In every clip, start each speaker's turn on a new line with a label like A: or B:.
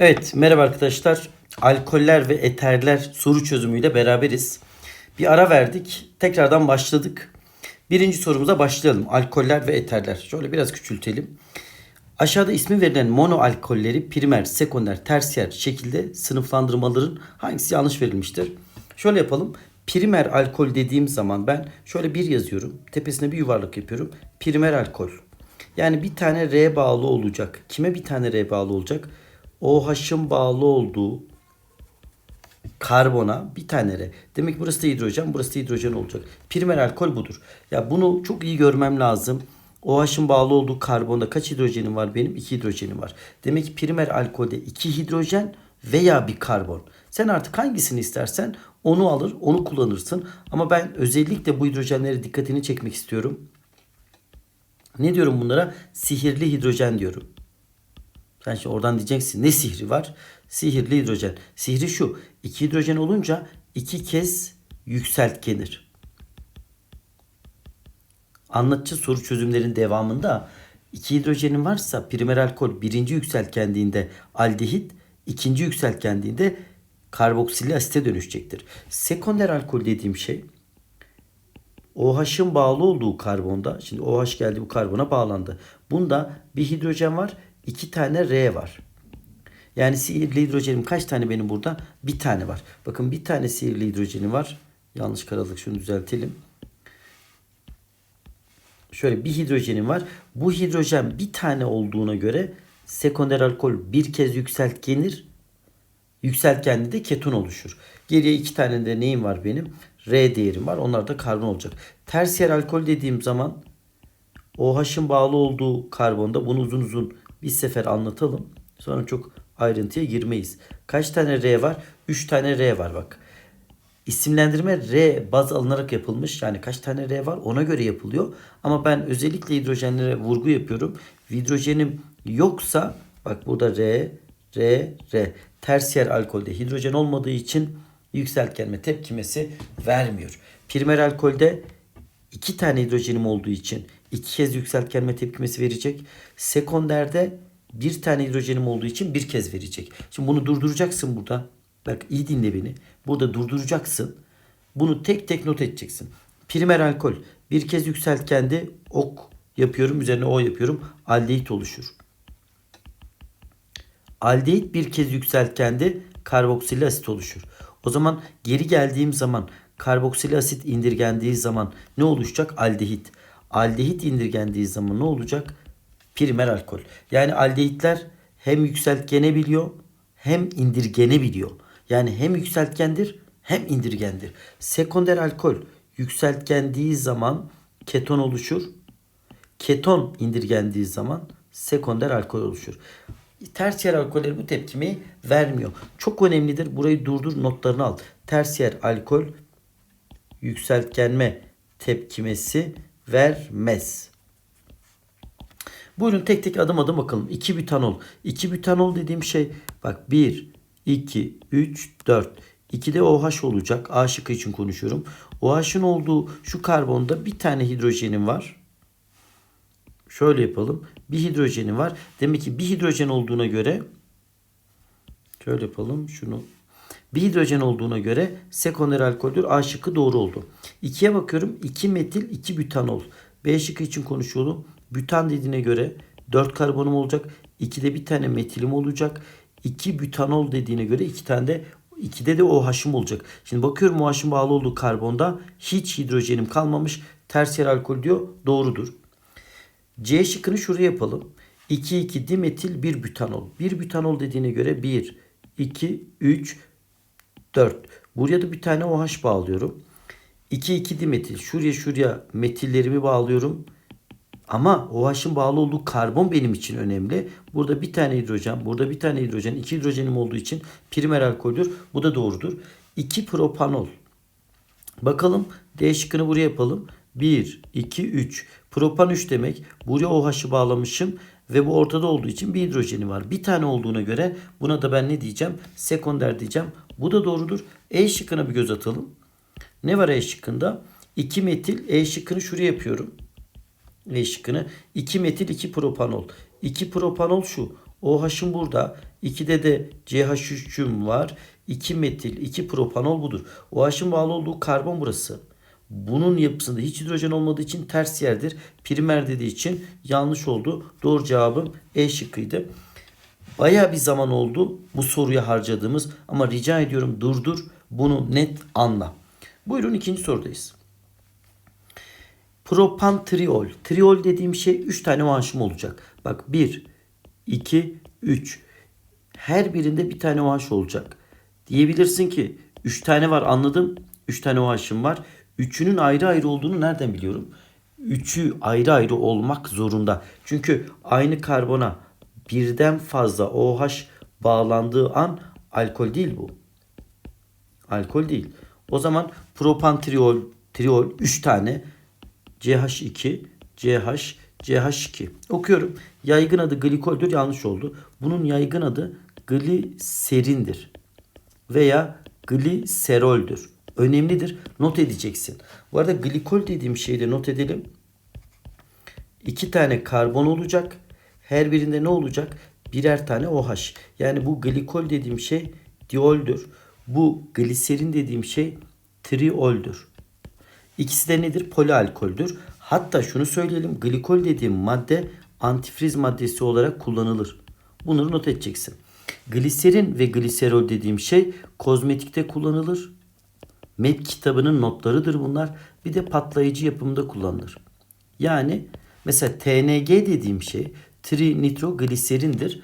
A: Evet, merhaba arkadaşlar. Alkoller ve eterler soru çözümüyle beraberiz. Bir ara verdik. Tekrardan başladık. Birinci sorumuza başlayalım. Alkoller ve eterler. Şöyle biraz küçültelim. Aşağıda ismi verilen mono alkolleri primer, sekonder, tersiyer şekilde sınıflandırmaların hangisi yanlış verilmiştir? Şöyle yapalım. Primer alkol dediğim zaman ben şöyle bir yazıyorum. Tepesine bir yuvarlak yapıyorum. Primer alkol. Yani bir tane R bağlı olacak. Kime bir tane R bağlı olacak? OH'ın bağlı olduğu karbona bir tane R. Demek burası da hidrojen, burası da hidrojen olacak. Primer alkol budur. Ya bunu çok iyi görmem lazım. OH'ın bağlı olduğu karbonda kaç hidrojenim var benim? 2 hidrojenim var. Demek ki primer alkolde 2 hidrojen veya bir karbon. Sen artık hangisini istersen onu alır, onu kullanırsın. Ama ben özellikle bu hidrojenlere dikkatini çekmek istiyorum. Ne diyorum bunlara? Sihirli hidrojen diyorum. Sen şimdi oradan diyeceksin ne sihri var? Sihirli hidrojen. Sihri şu. iki hidrojen olunca iki kez yükseltgenir. Anlatıcı soru çözümlerin devamında iki hidrojenin varsa primer alkol birinci yükseltgendiğinde aldehit, ikinci yükseltgendiğinde karboksil asite dönüşecektir. Sekonder alkol dediğim şey OH'ın bağlı olduğu karbonda şimdi OH geldi bu karbona bağlandı. Bunda bir hidrojen var, iki tane R var. Yani sihirli hidrojenim kaç tane benim burada? Bir tane var. Bakın bir tane sihirli hidrojenim var. Yanlış karalık şunu düzeltelim. Şöyle bir hidrojenim var. Bu hidrojen bir tane olduğuna göre sekonder alkol bir kez yükseltgenir. Yükseltgende de keton oluşur. Geriye iki tane de neyim var benim? R değerim var. Onlar da karbon olacak. Tersiyer alkol dediğim zaman OH'ın bağlı olduğu karbonda bunu uzun uzun bir sefer anlatalım. Sonra çok ayrıntıya girmeyiz. Kaç tane R var? 3 tane R var bak. İsimlendirme R baz alınarak yapılmış. Yani kaç tane R var ona göre yapılıyor. Ama ben özellikle hidrojenlere vurgu yapıyorum. Hidrojenim yoksa bak burada R, R, R. Tersiyer alkolde hidrojen olmadığı için yükseltgenme tepkimesi vermiyor. Primer alkolde iki tane hidrojenim olduğu için iki kez yükseltgenme tepkimesi verecek. Sekonderde bir tane hidrojenim olduğu için bir kez verecek. Şimdi bunu durduracaksın burada. Bak iyi dinle beni. Burada durduracaksın. Bunu tek tek not edeceksin. Primer alkol bir kez yükseltgende ok yapıyorum. Üzerine o yapıyorum. Aldehit oluşur. Aldehit bir kez yükseltgende karboksil asit oluşur. O zaman geri geldiğim zaman karboksil asit indirgendiği zaman ne oluşacak? Aldehit. Aldehit indirgendiği zaman ne olacak? Primer alkol. Yani aldehitler hem yükseltgenebiliyor hem indirgenebiliyor. Yani hem yükseltgendir hem indirgendir. Sekonder alkol yükseltgendiği zaman keton oluşur. Keton indirgendiği zaman sekonder alkol oluşur. Tersiyer alkoller bu tepkimi vermiyor. Çok önemlidir. Burayı durdur notlarını al. Tersiyer alkol yükseltgenme tepkimesi vermez. Buyurun tek tek adım adım bakalım. 2 butanol. 2 butanol dediğim şey bak 1, 2, 3, 4. 2'de OH olacak. A şıkkı için konuşuyorum. OH'ın olduğu şu karbonda bir tane hidrojenim var. Şöyle yapalım. Bir hidrojenim var. Demek ki bir hidrojen olduğuna göre şöyle yapalım. Şunu bir hidrojen olduğuna göre sekonder alkoldür. A şıkkı doğru oldu. 2'ye bakıyorum. 2 metil 2 butanol. B şıkkı için konuşuyorum. Bütan dediğine göre 4 karbonum olacak. 2'de bir tane metilim olacak. 2 butanol dediğine göre 2 tane de 2'de de OH'ım olacak. Şimdi bakıyorum OH'ın bağlı olduğu karbonda hiç hidrojenim kalmamış. Tersiyer alkol diyor. Doğrudur. C şıkkını şuraya yapalım. 2,2 dimetil 1 butanol. 1 butanol dediğine göre 1, 2, 3, 4. Buraya da bir tane OH bağlıyorum. 2,2 dimetil. Şuraya şuraya metillerimi bağlıyorum. Ama OH'ın bağlı olduğu karbon benim için önemli. Burada bir tane hidrojen, burada bir tane hidrojen, iki hidrojenim olduğu için primer alkoldür. Bu da doğrudur. 2 propanol. Bakalım D şıkkını buraya yapalım. 1, 2, 3. Propan 3 demek. Buraya OH'ı bağlamışım ve bu ortada olduğu için bir hidrojeni var. Bir tane olduğuna göre buna da ben ne diyeceğim? Sekonder diyeceğim. Bu da doğrudur. E şıkkına bir göz atalım. Ne var E şıkkında? 2 metil E şıkkını şuraya yapıyorum. E şıkkını. 2 metil 2 propanol. 2 propanol şu. OH'ın burada. 2'de de CH3'üm var. 2 metil, 2 propanol budur. OH'ın bağlı olduğu karbon burası. Bunun yapısında hiç hidrojen olmadığı için ters yerdir. Primer dediği için yanlış oldu. Doğru cevabım E şıkkıydı. Baya bir zaman oldu bu soruya harcadığımız ama rica ediyorum durdur bunu net anla. Buyurun ikinci sorudayız. Propan triol. Dediğim şey 3 tane OH'ım olacak. Bak 1, 2, 3. Her birinde bir tane OH olacak. Diyebilirsin ki 3 tane var anladım. 3 tane OH'ım var. Üçünün ayrı ayrı olduğunu nereden biliyorum? Üçü ayrı ayrı olmak zorunda. Çünkü aynı karbona birden fazla OH bağlandığı an alkol değil bu. Alkol değil. O zaman propantriol, triol 3 tane CH2, CH, CH2. Okuyorum. Yaygın adı glikoldür yanlış oldu. Bunun yaygın adı gliserindir veya gliseroldür. Önemlidir. Not edeceksin. Bu arada glikol dediğim şeyi de not edelim. İki tane karbon olacak. Her birinde ne olacak? Birer tane OH. Yani bu glikol dediğim şey dioldür. Bu gliserin dediğim şey trioldür. İkisi de nedir? Polialkoldür. Hatta şunu söyleyelim. Glikol dediğim madde antifriz maddesi olarak kullanılır. Bunları not edeceksin. Gliserin ve gliserol dediğim şey kozmetikte kullanılır. MEP kitabının notlarıdır bunlar. Bir de patlayıcı yapımında kullanılır. Yani mesela TNG dediğim şey trinitrogliserindir.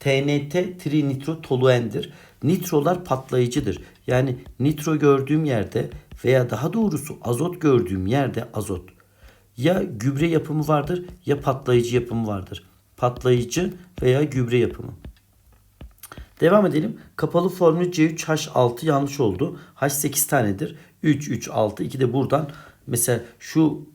A: TNT trinitrotoluendir. Nitrolar patlayıcıdır. Yani nitro gördüğüm yerde veya daha doğrusu azot gördüğüm yerde azot. Ya gübre yapımı vardır ya patlayıcı yapımı vardır. Patlayıcı veya gübre yapımı. Devam edelim. Kapalı formülü C3H6 yanlış oldu. H8 tanedir. 3, 3, 6. 2 de buradan. Mesela şu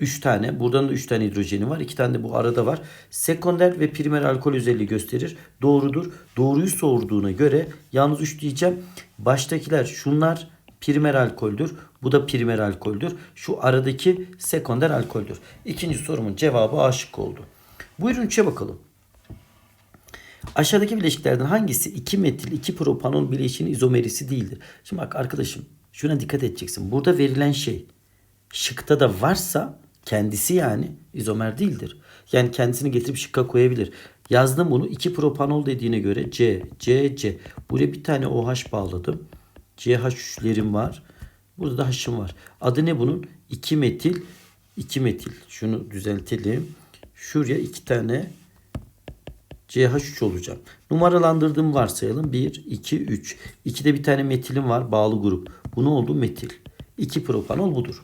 A: 3 tane. Buradan da 3 tane hidrojeni var. 2 tane de bu arada var. Sekonder ve primer alkol özelliği gösterir. Doğrudur. Doğruyu sorduğuna göre yalnız 3 diyeceğim. Baştakiler şunlar primer alkoldür. Bu da primer alkoldür. Şu aradaki sekonder alkoldür. İkinci sorumun cevabı A şıkkı oldu. Buyurun 3'e bakalım. Aşağıdaki bileşiklerden hangisi 2 metil 2 propanol bileşiğinin izomerisi değildir? Şimdi bak arkadaşım şuna dikkat edeceksin. Burada verilen şey şıkta da varsa kendisi yani izomer değildir. Yani kendisini getirip şıkka koyabilir. Yazdım bunu 2 propanol dediğine göre C, C, C. Buraya bir tane OH bağladım. CH3'lerim var. Burada da H'ım var. Adı ne bunun? 2 metil 2 metil. Şunu düzeltelim. Şuraya 2 tane CH3 olacak. Numaralandırdığımı varsayalım. 1, 2, 3. 2'de bir tane metilim var. Bağlı grup. Bu ne oldu? Metil. 2 propanol budur.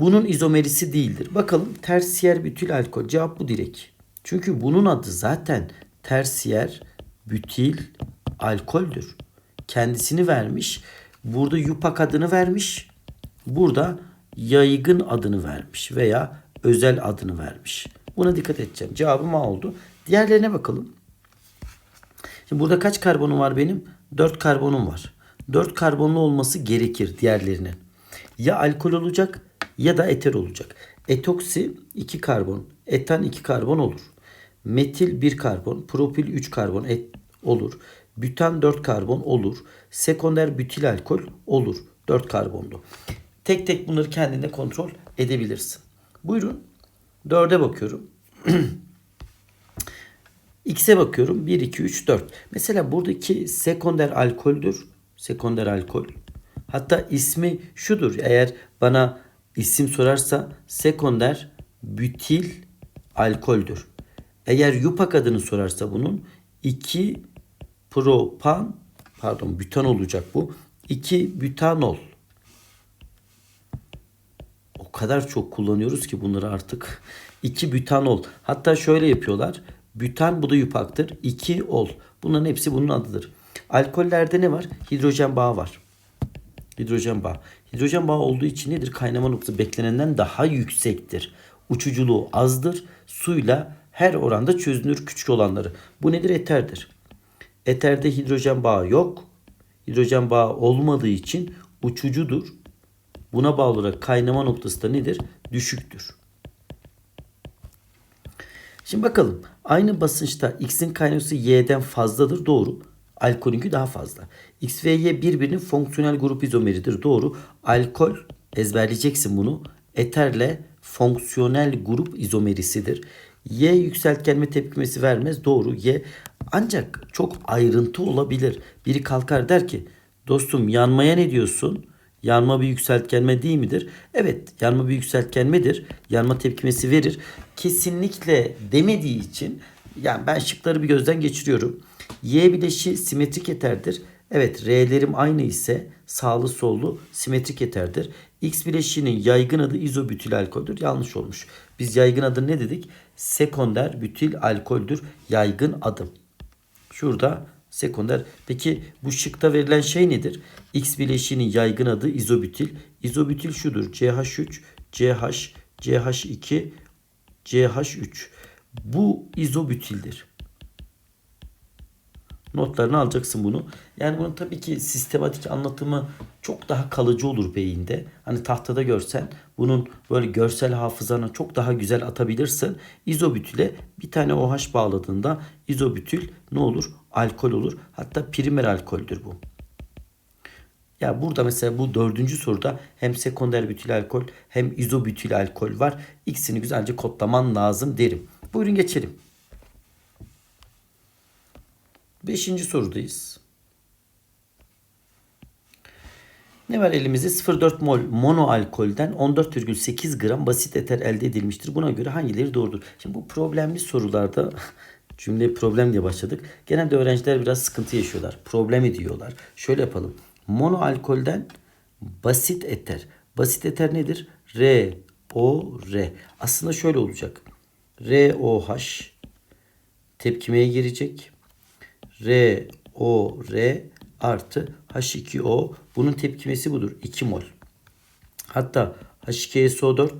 A: Bunun izomerisi değildir. Bakalım tersiyer bütil alkol. Cevap bu direkt. Çünkü bunun adı zaten tersiyer bütil alkoldür. Kendisini vermiş. Burada yupak adını vermiş. Burada yaygın adını vermiş veya özel adını vermiş. Buna dikkat edeceğim. Cevabım A oldu. Diğerlerine bakalım. Şimdi burada kaç karbonum var benim? 4 karbonum var. 4 karbonlu olması gerekir diğerlerinin. Ya alkol olacak ya da eter olacak. Etoksi 2 karbon, etan 2 karbon olur. Metil 1 karbon, propil 3 karbon et olur. Bütan 4 karbon olur. Sekonder bütil alkol olur. 4 karbonlu. Tek tek bunları kendinde kontrol edebilirsin. Buyurun. 4'e bakıyorum. X'e bakıyorum. 1, 2, 3, 4. Mesela buradaki sekonder alkoldür. Sekonder alkol. Hatta ismi şudur. Eğer bana isim sorarsa sekonder bütil alkoldür. Eğer yupak adını sorarsa bunun 2 propan pardon bütan olacak bu. 2 bütanol. O kadar çok kullanıyoruz ki bunları artık. 2 bütanol. Hatta şöyle yapıyorlar. Bütan bu da yupaktır. 2 ol. Bunların hepsi bunun adıdır. Alkollerde ne var? Hidrojen bağı var. Hidrojen bağı. Hidrojen bağı olduğu için nedir? Kaynama noktası beklenenden daha yüksektir. Uçuculuğu azdır. Suyla her oranda çözünür küçük olanları. Bu nedir? Eterdir. Eterde hidrojen bağı yok. Hidrojen bağı olmadığı için uçucudur. Buna bağlı olarak kaynama noktası da nedir? Düşüktür. Şimdi bakalım. Aynı basınçta X'in kaynaması Y'den fazladır. Doğru. Alkolünki daha fazla. X ve Y birbirinin fonksiyonel grup izomeridir. Doğru. Alkol ezberleyeceksin bunu. Eterle fonksiyonel grup izomerisidir. Y yükseltgenme tepkimesi vermez. Doğru. Y ancak çok ayrıntı olabilir. Biri kalkar der ki dostum yanmaya ne diyorsun? Yanma bir yükseltgenme değil midir? Evet yanma bir yükseltgenmedir. Yanma tepkimesi verir. Kesinlikle demediği için yani ben şıkları bir gözden geçiriyorum. Y bileşi simetrik eterdir. Evet R'lerim aynı ise sağlı sollu simetrik eterdir. X bileşiğinin yaygın adı izobütil alkoldür. Yanlış olmuş. Biz yaygın adı ne dedik? Sekonder bütil alkoldür. Yaygın adı. Şurada sekonder. Peki bu şıkta verilen şey nedir? X bileşiğinin yaygın adı izobütil. İzobütil şudur. CH3, CH, CH2, CH3. Bu izobütildir. Notlarını alacaksın bunu. Yani bunun tabii ki sistematik anlatımı çok daha kalıcı olur beyinde. Hani tahtada görsen bunun böyle görsel hafızana çok daha güzel atabilirsin. İzobütüle bir tane OH bağladığında izobütül ne olur? Alkol olur. Hatta primer alkoldür bu. Ya burada mesela bu dördüncü soruda hem sekonder bütül alkol hem izobütül alkol var. İkisini güzelce kodlaman lazım derim. Buyurun geçelim. Beşinci sorudayız. Ne var elimizde? 0,4 mol mono alkolden 14,8 gram basit eter elde edilmiştir. Buna göre hangileri doğrudur? Şimdi bu problemli sorularda cümle problem diye başladık. Genelde öğrenciler biraz sıkıntı yaşıyorlar. Problem ediyorlar. Şöyle yapalım. Mono alkolden basit eter. Basit eter nedir? R, O, R. Aslında şöyle olacak. R, O, H tepkimeye girecek. R, O, R artı H2O. Bunun tepkimesi budur. 2 mol. Hatta H2SO4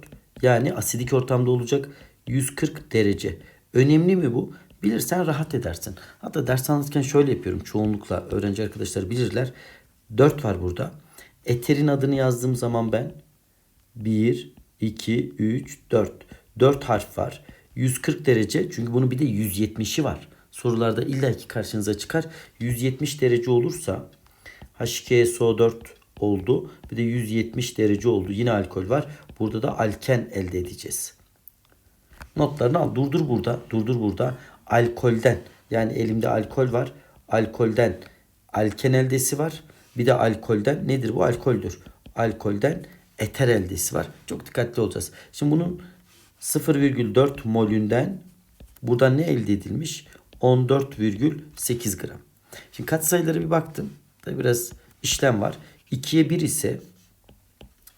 A: yani asidik ortamda olacak 140 derece. Önemli mi bu? Bilirsen rahat edersin. Hatta ders anlatırken şöyle yapıyorum. Çoğunlukla öğrenci arkadaşlar bilirler. 4 var burada. Eterin adını yazdığım zaman ben 1, 2, 3, 4. 4 harf var. 140 derece çünkü bunun bir de 170'i var. Sorularda illaki karşınıza çıkar. 170 derece olursa H2SO4 oldu. Bir de 170 derece oldu. Yine alkol var. Burada da alken elde edeceğiz. Notlarını al. Durdur burada. Durdur burada. Alkolden yani elimde alkol var. Alkolden alken eldesi var. Bir de alkolden nedir bu? Alkoldür. Alkolden eter eldesi var. Çok dikkatli olacağız. Şimdi bunun 0,4 molünden buradan ne elde edilmiş? 14,8 gram. Şimdi katsayılara bir baktım. Tabi biraz işlem var. 2'ye 1 ise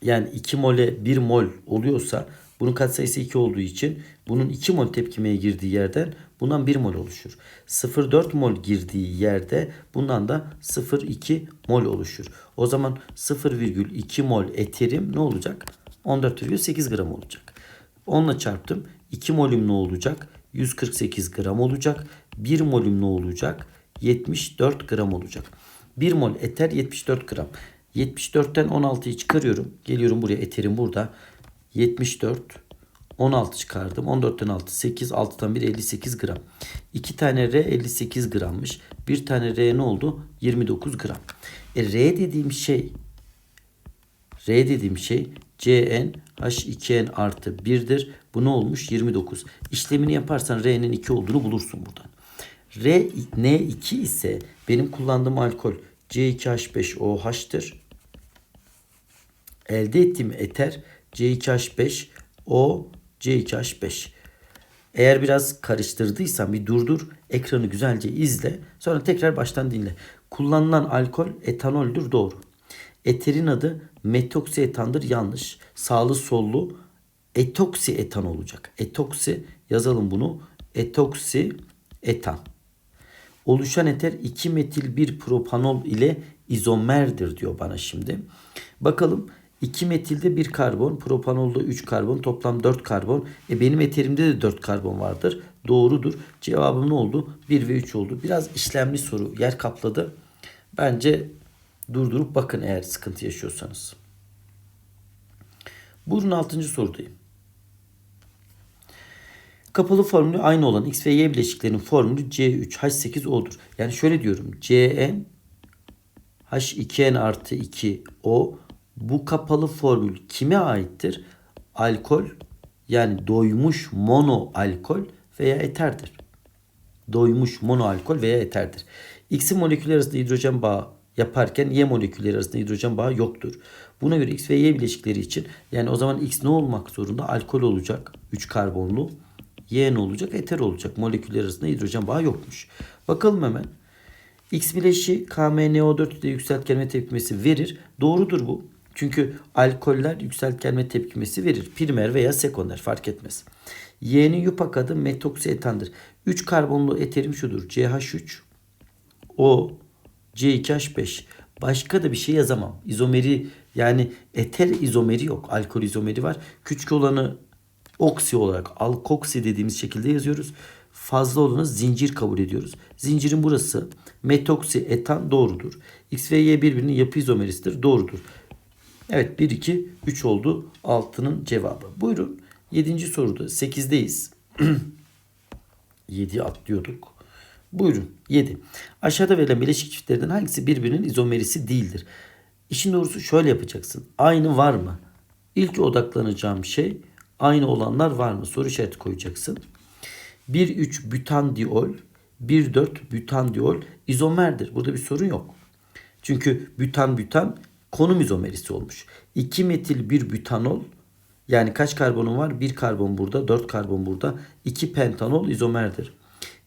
A: yani 2 mole 1 mol oluyorsa bunun katsayısı 2 olduğu için bunun 2 mol tepkimeye girdiği yerden bundan 1 mol oluşur. 0,4 mol girdiği yerde bundan da 0,2 mol oluşur. O zaman 0,2 mol eterim ne olacak? 14,8 gram olacak. Onunla çarptım. 2 molüm ne olacak? 148 gram olacak. 1 molüm ne olacak? 74 gram olacak. 1 mol eter 74 gram. 74'ten 16'yı çıkarıyorum. Geliyorum buraya eterim burada. 74 16 çıkardım. 14'ten 6 8 6'dan 1 58 gram. 2 tane R 58 grammış. Bir tane R ne oldu? 29 gram. E R dediğim şey R dediğim şey Cn H2n artı 1'dir. Bu ne olmuş? 29. İşlemini yaparsan R'nin 2 olduğunu bulursun buradan. R N2 ise benim kullandığım alkol C2H5OH'tır. Elde ettiğim eter C2H5O C2H5. Eğer biraz karıştırdıysan bir durdur, ekranı güzelce izle, sonra tekrar baştan dinle. Kullanılan alkol etanoldür doğru. Eterin adı metoksietandır yanlış. Sağlı sollu etoksi etan olacak. Etoksi yazalım bunu. Etoksi etan. Oluşan eter 2 metil 1 propanol ile izomerdir diyor bana şimdi. Bakalım 2 metilde 1 karbon, propanolda 3 karbon, toplam 4 karbon. E benim eterimde de 4 karbon vardır. Doğrudur. Cevabım ne oldu? 1 ve 3 oldu. Biraz işlemli soru yer kapladı. Bence durdurup bakın eğer sıkıntı yaşıyorsanız. Buyurun 6. sorudayım. Kapalı formülü aynı olan X ve Y bileşiklerinin formülü C3H8O'dur. Yani şöyle diyorum. Cn H2n artı 2O bu kapalı formül kime aittir? Alkol yani doymuş mono alkol veya eterdir. Doymuş mono alkol veya eterdir. X'in molekülleri arasında hidrojen bağı yaparken Y molekülleri arasında hidrojen bağı yoktur. Buna göre X ve Y bileşikleri için yani o zaman X ne olmak zorunda? Alkol olacak. 3 karbonlu. Y ne olacak? Eter olacak. Moleküller arasında hidrojen bağı yokmuş. Bakalım hemen. X bileşiği KMNO4 ile yükseltgenme tepkimesi verir. Doğrudur bu. Çünkü alkoller yükseltgenme tepkimesi verir. Primer veya sekonder fark etmez. Y'nin yupak adı metoksietandır. 3 karbonlu eterim şudur. CH3 O C2H5. Başka da bir şey yazamam. İzomeri yani eter izomeri yok. Alkol izomeri var. Küçük olanı oksi olarak alkoksi dediğimiz şekilde yazıyoruz. Fazla olanı zincir kabul ediyoruz. Zincirin burası metoksi etan doğrudur. X ve Y birbirinin yapı izomerisidir. Doğrudur. Evet 1 2 3 oldu 6'nın cevabı. Buyurun 7. soruda 8'deyiz. 7 atlıyorduk. Buyurun 7. Aşağıda verilen bileşik çiftlerden hangisi birbirinin izomerisi değildir? İşin doğrusu şöyle yapacaksın. Aynı var mı? İlk odaklanacağım şey aynı olanlar var mı? Soru işareti koyacaksın. 1,3 butandiol, 1,4 butandiol izomerdir. Burada bir sorun yok. Çünkü butan butan konum izomerisi olmuş. 2 metil 1 butanol yani kaç karbonun var? 1 karbon burada, 4 karbon burada. 2 pentanol izomerdir.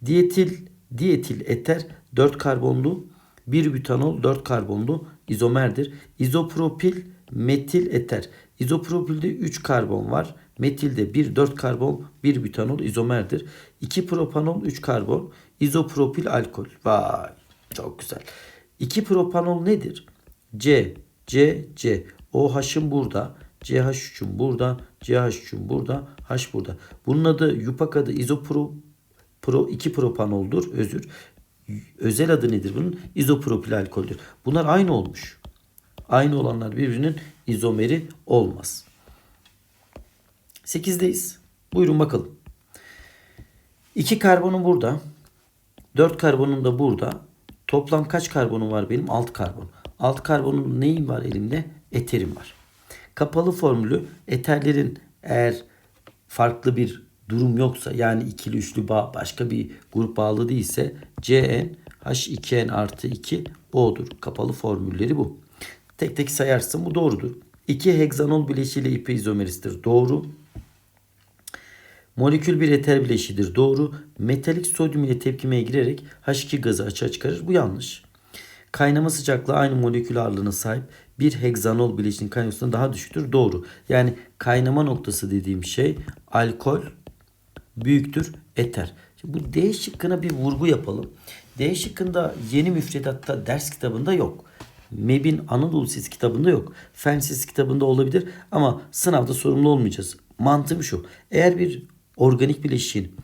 A: Dietil dietil eter 4 karbonlu 1 butanol 4 karbonlu izomerdir. İzopropil metil eter. İzopropilde 3 karbon var. Metilde 1 4 karbon 1 butanol izomerdir. 2 propanol 3 karbon izopropil alkol. Vay çok güzel. 2 propanol nedir? C C C OH'ın burada. CH3'ün burada. CH3'ün burada. H burada. Bunun adı yupak adı izopro pro 2 propanoldur. Özür. Özel adı nedir bunun? İzopropil alkoldür. Bunlar aynı olmuş. Aynı olanlar birbirinin izomeri olmaz. 8'deyiz. Buyurun bakalım. 2 karbonum burada. 4 karbonum da burada. Toplam kaç karbonum var benim? 6 karbon. 6 karbonun neyim var elimde? Eterim var. Kapalı formülü eterlerin eğer farklı bir durum yoksa yani ikili üçlü bağ başka bir grup bağlı değilse Cn H2n artı 2 O'dur. Kapalı formülleri bu. Tek tek sayarsın bu doğrudur. 2 heksanol bileşiğiyle ipi izomerisidir. Doğru. Molekül bir eter bileşiğidir. Doğru. Metalik sodyum ile tepkimeye girerek H2 gazı açığa çıkarır. Bu yanlış. Kaynama sıcaklığı aynı molekül ağırlığına sahip bir heksanol bileşiğinin kaynamasından daha düşüktür. Doğru. Yani kaynama noktası dediğim şey alkol büyüktür eter. Şimdi bu D şıkkına bir vurgu yapalım. D şıkkında yeni müfredatta ders kitabında yok. MEB'in Anadolu Lisesi kitabında yok. Fen Lisesi kitabında olabilir ama sınavda sorumlu olmayacağız. Mantığım şu. Eğer bir organik bileşiğin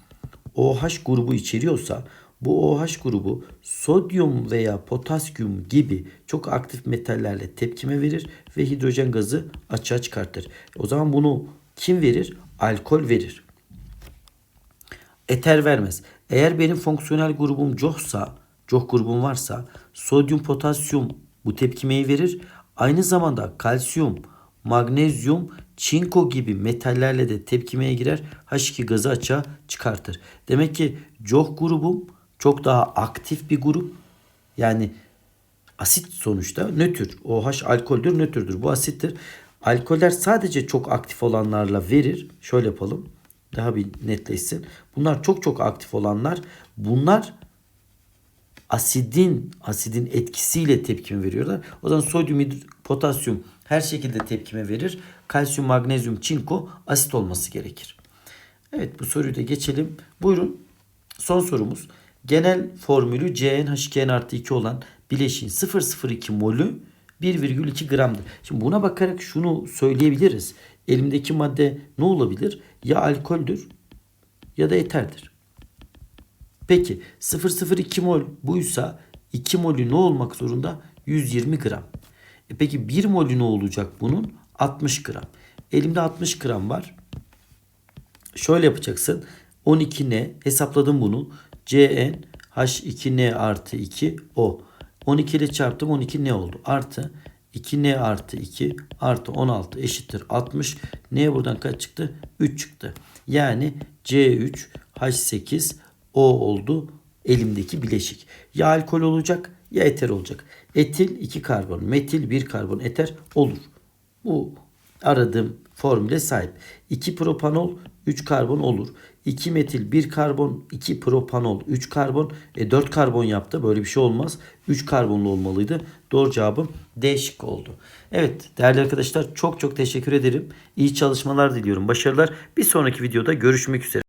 A: OH grubu içeriyorsa bu OH grubu sodyum veya potasyum gibi çok aktif metallerle tepkime verir ve hidrojen gazı açığa çıkartır. O zaman bunu kim verir? Alkol verir. Eter vermez. Eğer benim fonksiyonel grubum COH'sa, COH grubum varsa sodyum, potasyum bu tepkimeyi verir. Aynı zamanda kalsiyum, magnezyum, çinko gibi metallerle de tepkimeye girer. H2 gazı açığa çıkartır. Demek ki COH grubum çok daha aktif bir grup. Yani asit sonuçta nötr. OH alkoldür, nötrdür. Bu asittir. Alkoller sadece çok aktif olanlarla verir. Şöyle yapalım. Daha bir netleşsin. Bunlar çok çok aktif olanlar. Bunlar asidin asidin etkisiyle tepkime veriyorlar. O zaman sodyum, potasyum her şekilde tepkime verir. Kalsiyum, magnezyum, çinko asit olması gerekir. Evet bu soruyu da geçelim. Buyurun. Son sorumuz. Genel formülü CnH2n artı 2 olan bileşiğin 0,02 molü 1,2 gramdır. Şimdi buna bakarak şunu söyleyebiliriz. Elimdeki madde ne olabilir? Ya alkoldür ya da eterdir. Peki 0,02 mol buysa 2 molü ne olmak zorunda? 120 gram. E peki 1 molü ne olacak bunun? 60 gram. Elimde 60 gram var. Şöyle yapacaksın. 12N hesapladım bunu. Cn H2N artı 2 O. 12 ile çarptım 12 ne oldu? Artı 2N artı 2 artı 16 eşittir 60. N'ye buradan kaç çıktı? 3 çıktı. Yani C3 H8 O oldu elimdeki bileşik. Ya alkol olacak ya eter olacak. Etil 2 karbon, metil 1 karbon, eter olur. Bu aradığım formüle sahip. 2 propanol 3 karbon olur. 2 metil 1 karbon 2 propanol 3 karbon e 4 karbon yaptı. Böyle bir şey olmaz. 3 karbonlu olmalıydı. Doğru cevabım D şıkkı oldu. Evet değerli arkadaşlar çok çok teşekkür ederim. İyi çalışmalar diliyorum. Başarılar. Bir sonraki videoda görüşmek üzere.